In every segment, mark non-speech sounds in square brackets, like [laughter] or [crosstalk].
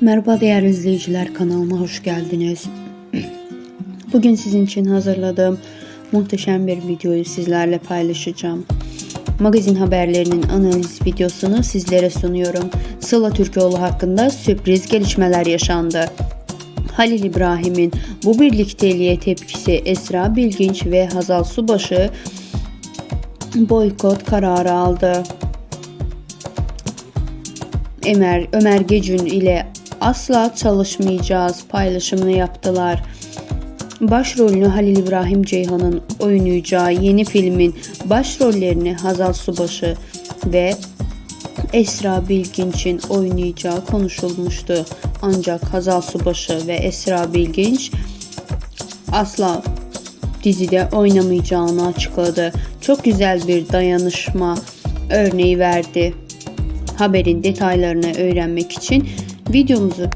Merhaba değerli izleyiciler kanalıma hoş geldiniz. [clears throat] Bugün sizin için hazırladığım muhteşem bir videoyu sizlerle paylaşacağım. Magazin haberlerinin analiz videosunu sizlere sunuyorum. Sıla Türkoğlu hakkında sürpriz gelişmeler yaşandı. Halil İbrahim'in bu birlikteliğe tepkisi Esra Bilginç ve Hazal Subaşı boykot kararı aldı. Ömer, Ömer Gecün ile asla çalışmayacağız paylaşımını yaptılar. Başrolünü Halil İbrahim Ceyhan'ın oynayacağı yeni filmin başrollerini Hazal Subaşı ve Esra Bilginç'in oynayacağı konuşulmuştu. Ancak Hazal Subaşı ve Esra Bilginç asla dizide oynamayacağını açıkladı. Çok güzel bir dayanışma örneği verdi. Haberin detaylarını öğrenmek için videomuzu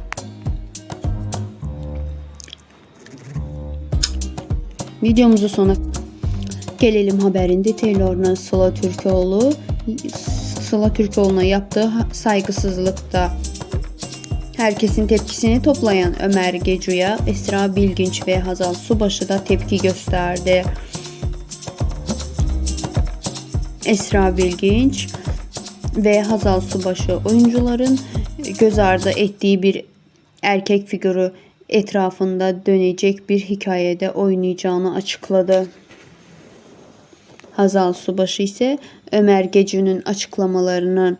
videomuzu sona gelelim haberin detaylarına Sıla Türkoğlu Sıla Türkoğlu'na yaptığı saygısızlıkta Herkesin tepkisini toplayan Ömer Gecu'ya Esra Bilginç ve Hazal Subaşı da tepki gösterdi. Esra Bilginç ve Hazal Subaşı oyuncuların göz ardı ettiği bir erkek figürü etrafında dönecek bir hikayede oynayacağını açıkladı. Hazal Subaşı ise Ömer Gecü'nün açıklamalarının